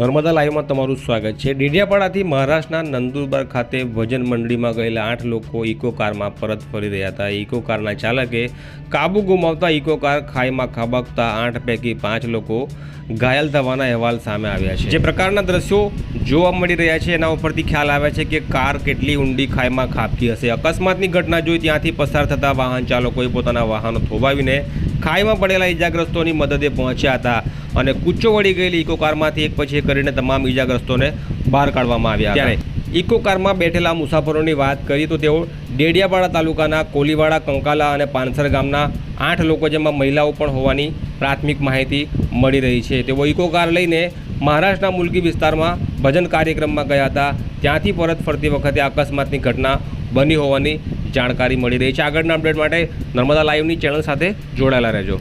નર્મદા લાઈવમાં તમારું સ્વાગત છે. ડેડિયાપાડાથી મહારાષ્ટ્રના નંદુરબાર ખાતે ભજન મંડળીમાં ગયેલા આઠ લોકો ઇકો કારમાં પરત ફરી રહ્યા હતા. ઇકો કારના ચાલકે કાબુ ગુમાવતા ઇકો કાર ખાઈમાં ખાબકતા આઠ પૈકી પાંચ લોકો ઘાયલ થવાના અહેવાલ સામે આવ્યા છે. જે પ્રકારના દ્રશ્યો જોવા મળી રહ્યા છે, એના ઉપરથી ખ્યાલ આવે છે કે કાર કેટલી ઊંડી ખાઈમાં ખાબકી હશે. અકસ્માતની ઘટના જોઈ ત્યાંથી પસાર થતા વાહન ચાલકોએ પોતાના વાહનો થોભાવીને ખાઈમાં પડેલા ઈજાગ્રસ્તોની મદદે પહોંચ્યા હતા અને કૂચો વળી ગયેલી ઇકો કારમાંથી એક પછી એક કરીને તમામ ઈજાગ્રસ્તોને બહાર કાઢવામાં આવ્યા ત્યારે ઇકો કારમાં બેઠેલા મુસાફરોની વાત કરીએ તો તેઓ ડેડિયાપાડા તાલુકાના કોલીવાડા, કંકાલા અને પાનસર ગામના આઠ લોકો જેમાં મહિલાઓ પણ હોવાની પ્રાથમિક માહિતી મળી રહી છે. તેઓ ઇકો કાર લઈને મહારાષ્ટ્રના મુલકી વિસ્તારમાં ભજન કાર્યક્રમમાં ગયા હતા. ત્યાંથી પરત ફરતી વખતે અકસ્માતની ઘટના બની હોવાની જાણકારી મળી રહી છે. આગળના અપડેટ માટે નર્મદા લાઈવની ચેનલ સાથે જોડાયેલા રહેજો.